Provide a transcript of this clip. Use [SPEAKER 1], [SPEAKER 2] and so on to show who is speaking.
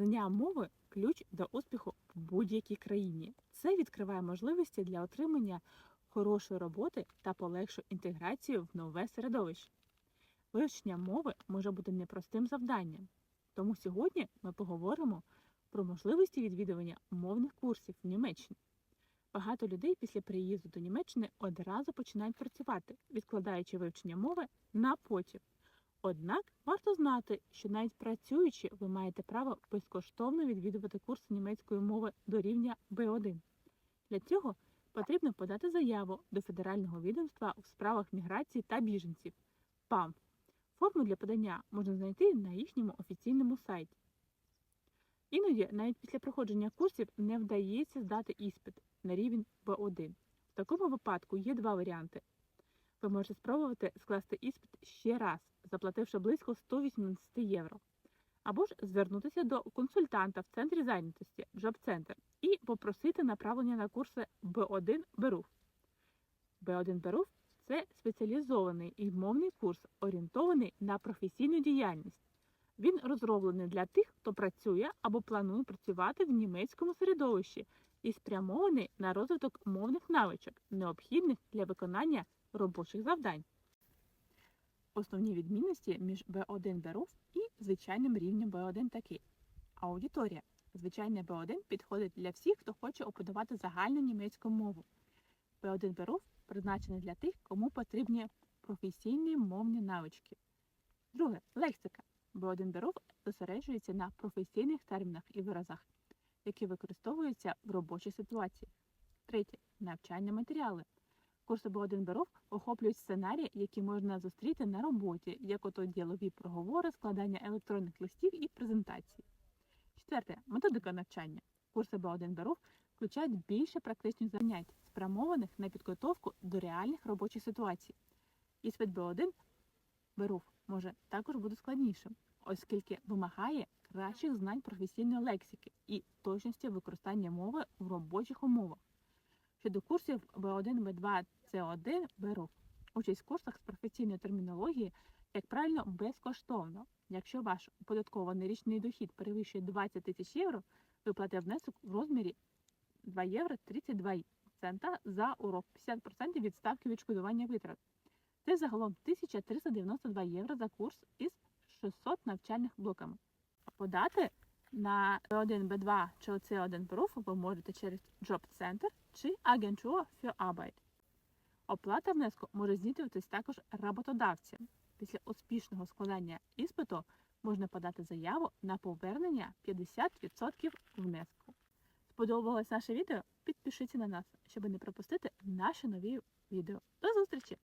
[SPEAKER 1] Знання мови ключ до успіху в будь-якій країні. Це відкриває можливості для отримання хорошої роботи та полегшує інтеграцію в нове середовище. Вивчення мови може бути непростим завданням, тому сьогодні ми поговоримо про можливості відвідування мовних курсів в Німеччині. Багато людей після приїзду до Німеччини одразу починають працювати, відкладаючи вивчення мови на потім. Однак варто знати, що навіть працюючи, ви маєте право безкоштовно відвідувати курси німецької мови до рівня B1. Для цього потрібно подати заяву до Федерального відомства у справах міграції та біженців ПАМ. Форму для подання можна знайти на їхньому офіційному сайті. Іноді навіть після проходження курсів не вдається здати іспит на рівень B1. В такому випадку є два варіанти. Ви можете спробувати скласти іспит ще раз, заплативши близько 180 євро. Або ж звернутися до консультанта в центрі зайнятості Job-Center і попросити направлення на курси B1 Беруф. B1 Беруф це спеціалізований і мовний курс, орієнтований на професійну діяльність. Він розроблений для тих, хто працює або планує працювати в німецькому середовищі і спрямований на розвиток мовних навичок, необхідних для виконання робочих завдань. Основні відмінності між B1 Беруф і звичайним рівнем B1 такі. Аудиторія. Звичайний B1 підходить для всіх, хто хоче опанувати загальну німецьку мову. B1 Беруф призначений для тих, кому потрібні професійні мовні навички. Друге лексика. B1 Беруф зосереджується на професійних термінах і виразах, які використовуються в робочій ситуації. Третє навчальні матеріали. Курси B1 Беруф охоплюють сценарії, які можна зустріти на роботі, як ото ділові проговори, складання електронних листів і презентацій. Четверте методика навчання. Курси B1 Беруф включають більше практичних занять, спрямованих на підготовку до реальних робочих ситуацій. Іспит B1 Беруф може також бути складнішим, оскільки вимагає кращих знань професійної лексики і точності використання мови в робочих умовах. Щодо курсів B1, B2, C1 Беруф. Участь в курсах з професійної термінології, як правильно, безкоштовно. Якщо ваш оподаткований річний дохід перевищує 20 тисяч євро, ви платите внесок в розмірі 2 євро 32 цента за урок, 50% від ставки відшкодування витрат. Це загалом 1392 євро за курс із 600 навчальних блоками. Подати на B1, B2 чи C1 Beruf ви можете через Job Center чи Agentur für Arbeit. Оплата внеску може здійснюватись також роботодавцем. Після успішного складання іспиту можна подати заяву на повернення 50% внеску. Сподобалось наше відео? Підпишіться на нас, щоб не пропустити наші нові відео. До зустрічі!